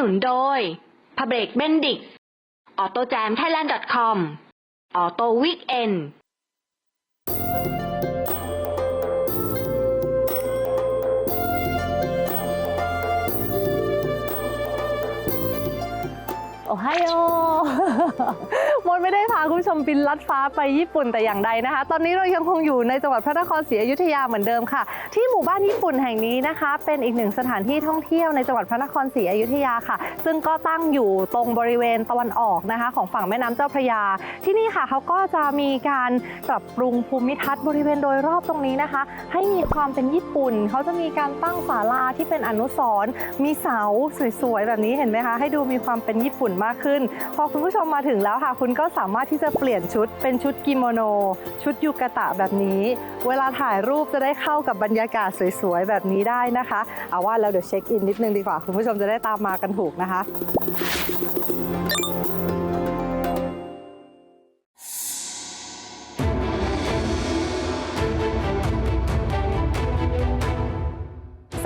นุนโดยพ b เบรกเบนดิกออโตแจมไทยแลนด์ .com ออโตวิกเอนโอไฮโอมนไม่ได้พาคุณผู้ชมบินลัดฟ้าไปญี่ปุ่นแต่อย่างใดนะคะ ตอนนี้เรายังคงอยู่ในจังหวัดพระนครศรีอยุธยาเหมือนเดิมค่ะ ที่หมู่บ้านญี่ปุ่นแห่งนี้นะคะ เป็นอีกหนึ่งสถานที่ท่องเที่ยวในจังหวัดพระนครศรีอยุธยาค่ะ ซึ่งก็ตั้งอยู่ตรงบริเวณตะวันออกนะคะ ของฝั่งแม่น้ำเจ้าพระยา ที่นี่ค่ะเขาก็จะมีการปรับปรุงภูมิทัศน์บริเวณโดยรอบตรงนี้นะคะ ให้มีความเป็นญี่ปุ่นเขาจะมีการตั้งศาลาที่เป็นอนุสรณ์มีเสาสวยๆแบบนี้เห็นไหมคะให้ดูมีความเป็นญี่ปุ่นมากขึ้น พอคุณผู้ชมมาถึงแล้วค่ะ คุณก็สามารถที่จะเปลี่ยนชุดเป็นชุดกิโมโน ชุดยูกะตะแบบนี้ เวลาถ่ายรูปจะได้เข้ากับบรรยากาศสวยๆ แบบนี้ได้นะคะ เอาว่าแล้วเดี๋ยวเช็คอินนิดนึงดีกว่า คุณผู้ชมจะได้ตามมากันถูกนะคะ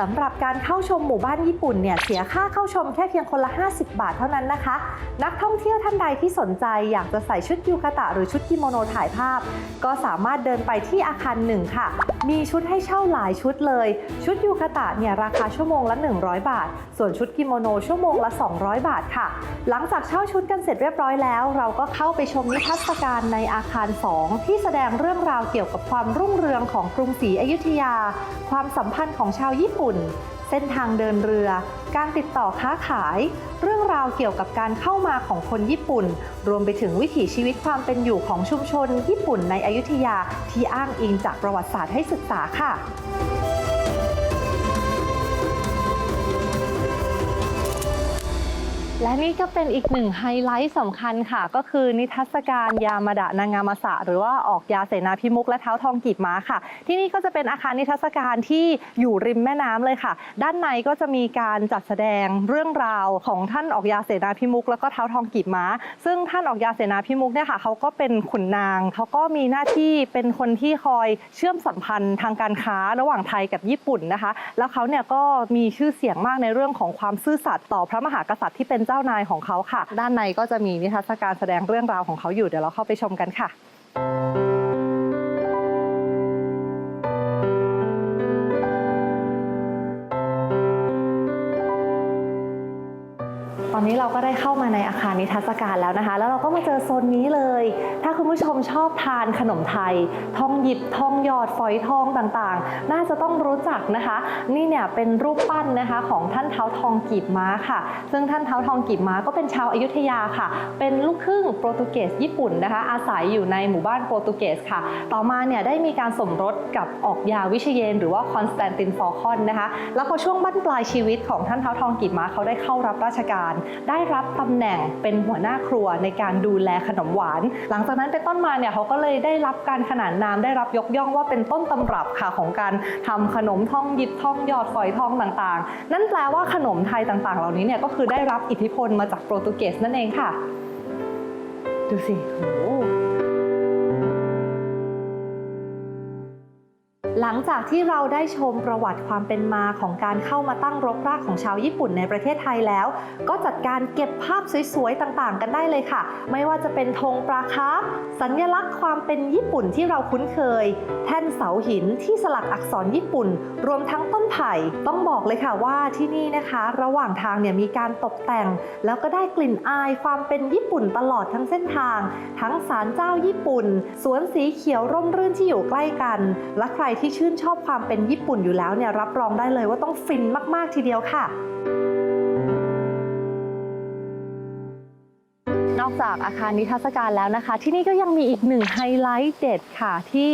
สำหรับการเข้าชมหมู่บ้านญี่ปุ่นเนี่ยเสียค่าเข้าชมแค่เพียงคนละ 50 บาทเท่านั้นนะคะ นักท่องเที่ยวท่านใดที่สนใจอยากจะใส่ชุดยูคาตะหรือชุดกิโมโนถ่ายภาพ ก็สามารถเดินไปที่อาคารหนึ่งค่ะ มีชุดให้เช่าหลายชุดเลย ชุดยูคาตะเนี่ยราคาชั่วโมงละ 100 บาท ส่วนชุดกิโมโนชั่วโมงละ 200 บาทค่ะ หลังจากเช่าชุดกันเสร็จเรียบร้อยแล้ว เราก็เข้าไปชมนิทรรศการในอาคาร 2 ที่แสดงเรื่องราวเกี่ยวกับความรุ่งเรืองของกรุงศรีอยุธยา ความสัมพันธ์ของชาวญี่ปุ่นเส้นทางเดินเรือ การติดต่อค้าขาย เรื่องราวเกี่ยวกับการเข้ามาของคนญี่ปุ่น รวมไปถึงวิถีชีวิตความเป็นอยู่ของชุมชน ญี่ปุ่นในอยุธยาที่อ้างอิงจากประวัติศาสตร์ให้ศึกษาค่ะ และนี่ก็เป็นอีกหนึ่งไฮไลท์สำคัญค่ะ ก็คือนิทรรศการยามาดะนางามาสะหรือว่าออกยาเสนาพิมุกและเท้าทองกีบม้าค่ะ ที่นี่ก็จะเป็นอาคารนิทรรศการที่อยู่ริมแม่น้ำเลยค่ะ ด้านในก็จะมีการจัดแสดงเรื่องราวของท่านออกยาเสนาพิมุก แล้วก็เท้าทองกีบม้า ซึ่งท่านออกยาเสนาพิมุกเนี่ยค่ะเขาก็เป็นขุนนางเขาก็มีหน้าที่เป็นคนที่คอยเชื่อมสัมพันธ์ทางการค้าระหว่างไทยกับญี่ปุ่นนะคะ แล้วเขาเนี่ยก็มีชื่อเสียงมากในเรื่องของความซื่อสัตย์ต่อพระมหากษัตริย์ที่เป็นเจ้านายของเขาค่ะ ด้านในก็จะมีนิทรรศการแสดงเรื่องราวของเขาอยู่เดี๋ยวเราเข้าไปชมกันค่ะ ตอนนี้เราก็ได้เข้ามาในอาคารนิทรรศการแล้วนะคะ แล้วเราก็มาเจอโซนนี้เลย ถ้าคุณผู้ชมชอบทานขนมไทย ทองหยิบทองหยอดฝอยทองต่างๆ น่าจะต้องรู้จักนะคะ นี่เนี่ยเป็นรูปปั้นนะคะของท่านเท้าทองกีบม้าค่ะ ซึ่งท่านเท้าทองกีบม้าก็เป็นชาวอยุธยาค่ะ เป็นลูกครึ่งโปรตุเกสญี่ปุ่นนะคะ อาศัยอยู่ในหมู่บ้านโปรตุเกสค่ะ ต่อมาเนี่ยได้มีการสมรสกับออกยาวิเชเยน หรือว่าคอนสแตนตินฟอลคอนนะคะ แล้วพอช่วงบั้นปลายชีวิตของท่านเท้าทองกีบม้าเขาได้เข้ารับราชการได้รับตำแหน่งเป็นหัวหน้าครัวในการดูแลขนมหวาน หลังจากนั้นเป็นต้นมาเนี่ยเขาก็เลยได้รับการขนานนามได้รับยกย่องว่าเป็นต้นตำรับค่ะของการทำขนมท่องหยิบท่องหยอดฝอยทองต่างๆ นั่นแปลว่าขนมไทยต่างๆ เหล่านี้เนี่ยก็คือได้รับอิทธิพลมาจากโปรตุเกสนั่นเองค่ะ ดูสิโอ้ หลังจากที่เราได้ชมประวัติความเป็นมาของการเข้ามาตั้งรกรากของชาวญี่ปุ่นในประเทศไทยแล้ว ก็จัดการเก็บภาพสวยๆ ต่างๆ กันได้เลยค่ะ ไม่ว่าจะเป็นธงปลาคาร์สัญลักษณ์ความเป็นญี่ปุ่นที่เราคุ้นเคย แท่นเสาหินที่สลักอักษรญี่ปุ่น รวมทั้งต้นไผ่ ต้องบอกเลยค่ะว่าที่นี่นะคะ ระหว่างทางเนี่ยมีการตกแต่ง แล้วก็ได้กลิ่นอายความเป็นญี่ปุ่นตลอดทั้งเส้นทาง ทั้งศาลเจ้าญี่ปุ่น สวนสีเขียวร่มรื่นที่อยู่ใกล้กัน และใครที่ชื่นชอบความเป็นญี่ปุ่นอยู่แล้วเนี่ยรับรองได้เลยว่าต้องฟินมากๆทีเดียวค่ะ นอกจากอาคารนิทรรศการแล้วนะคะ ที่นี่ก็ยังมีอีกหนึ่งไฮไลท์เด็ดค่ะ ที่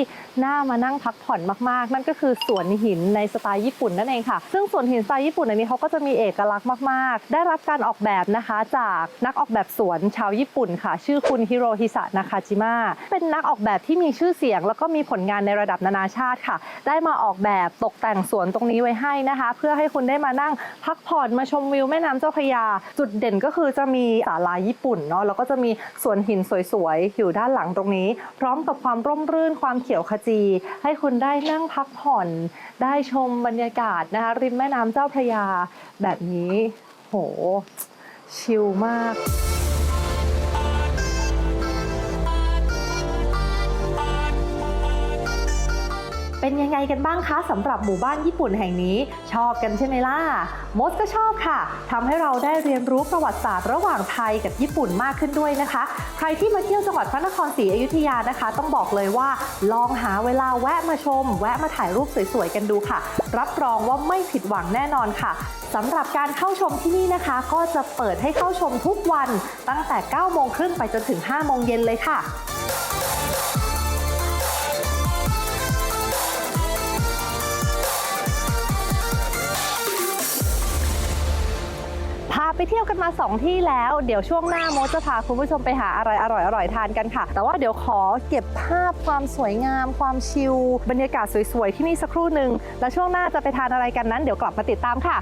น่ามานั่งพักผ่อนมากๆ นั่นก็คือสวนหินในสไตล์ญี่ปุ่นนั่นเองค่ะ ซึ่งสวนหินสไตล์ญี่ปุ่นอันนี้เขาก็จะมีเอกลักษณ์มากๆ ได้รับการออกแบบนะคะจากนักออกแบบสวนชาวญี่ปุ่นค่ะ ชื่อคุณฮิโรฮิสะนาคาจิมะเป็นนักออกแบบที่มีชื่อเสียง แล้วก็มีผลงานในระดับนานาชาติค่ะ ได้มาออกแบบตกแต่งสวนตรงนี้ไว้ให้นะคะ เพื่อให้คุณได้มานั่งพักผ่อนมาชมวิวแม่น้ำเจ้าพระยา จุดเด่นก็คือจะมีศาลาญี่ปุ่นเนาะแล้วก็จะมีสวนหินสวยๆ อยู่ด้านหลังตรงนี้ พร้อมกับความร่มรื่นความเขียวขจี ให้คุณได้นั่งพักผ่อน ได้ชมบรรยากาศนะคะริมแม่น้ำเจ้าพระยา แบบนี้ โห ชิลมาก เป็นยังไงกันบ้างคะสำหรับหมู่บ้านญี่ปุ่นแห่งนี้ ชอบกันใช่ไหมล่ะมดก็ชอบค่ะทำให้เราได้เรียนรู้ประวัติศาสตร์ระหว่างไทยกับญี่ปุ่นมากขึ้นด้วยนะคะ ใครที่มาเที่ยวจังหวัดพระนครศรีอยุธยานะคะ ต้องบอกเลยว่า ลองหาเวลาแวะมาชม แวะมาถ่ายรูปสวยๆกันดูค่ะ รับรองว่าไม่ผิดหวังแน่นอนค่ะสำหรับการเข้าชมที่นี่นะคะ ก็จะเปิดให้เข้าชมทุกวันตั้งแต่ 9 โมงครึ่งไปจนถึง 5 โมงเย็นเลยค่ะ เที่ยวกันมา 2 ที่แล้ว เดี๋ยวช่วงหน้าโมจะพาคุณผู้ชมไปหาอะไรอร่อยๆทานกันค่ะ แต่ว่าเดี๋ยวขอเก็บภาพความสวยงาม ความชิลบรรยากาศสวยๆที่นี่สักครู่หนึ่งแล้วช่วงหน้าจะไปทานอะไรกันนั้น เดี๋ยวกลับมาติดตามค่ะ